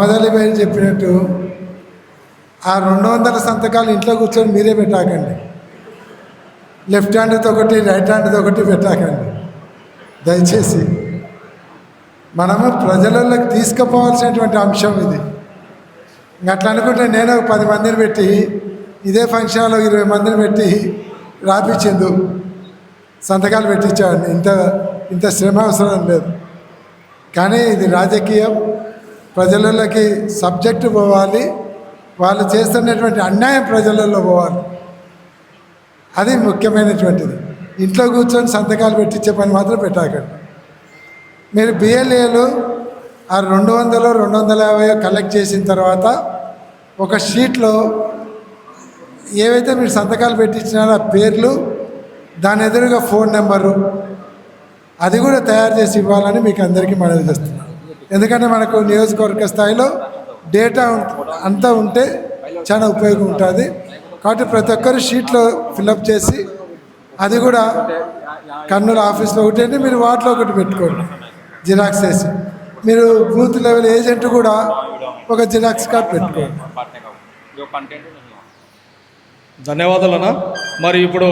మొదలిపోయి చెప్పినట్టు ఆ రెండు వందల సంతకాలు ఇంట్లో కూర్చొని మీరే పెట్టాకండి. లెఫ్ట్ హ్యాండ్తో ఒకటి రైట్ హ్యాండ్తో ఒకటి పెట్టాకండి. దయచేసి మనము ప్రజలలోకి తీసుకుపోవాల్సినటువంటి అంశం ఇది. అట్లా అనుకుంటే నేను ఒక పది మందిని పెట్టి ఇదే ఫంక్షన్లో ఇరవై మందిని పెట్టి రాపించిందు సంతకాలు పెట్టించాడు. ఇంత ఇంత శ్రమ అవసరం లేదు. కానీ ఇది రాజకీయం. ప్రజలలోకి సబ్జెక్టు పోవాలి వాళ్ళు చేస్తున్నటువంటి అన్యాయం ప్రజలలో పోవాలి. అది ముఖ్యమైనటువంటిది. ఇంట్లో కూర్చొని సంతకాలు పెట్టించే పని మాత్రం పెట్టాకండి. మీరు బిఎల్ఏలు ఆ రెండు వందలు రెండు వందల యాభై కలెక్ట్ చేసిన తర్వాత ఒక షీట్లో ఏవైతే మీరు సంతకాలు పెట్టించినారో ఆ పేర్లు దాని ఎదురుగా ఫోన్ నెంబరు అది కూడా తయారు చేసి ఇవ్వాలని మీకు అందరికీ మనవి చేస్తున్నాను. ఎందుకంటే మనకు నియోజకవర్గ స్థాయిలో డేటా అంతా ఉంటే చాలా ఉపయోగం ఉంటుంది. కాబట్టి ప్రతి ఒక్కరు షీట్లో ఫిలప్ చేసి అది కూడా కర్నూలు ఆఫీస్లో ఒకటి మీరు వాటిలో ఒకటి పెట్టుకోండి జిరాక్స్ వేసి. మీరు బూత్ లెవెల్ ఏజెంట్ కూడా ఒక జిరాక్స్ కార్డ్ పెట్టుకోండి. ధన్యవాదాలు అన్న మరి ఇప్పుడు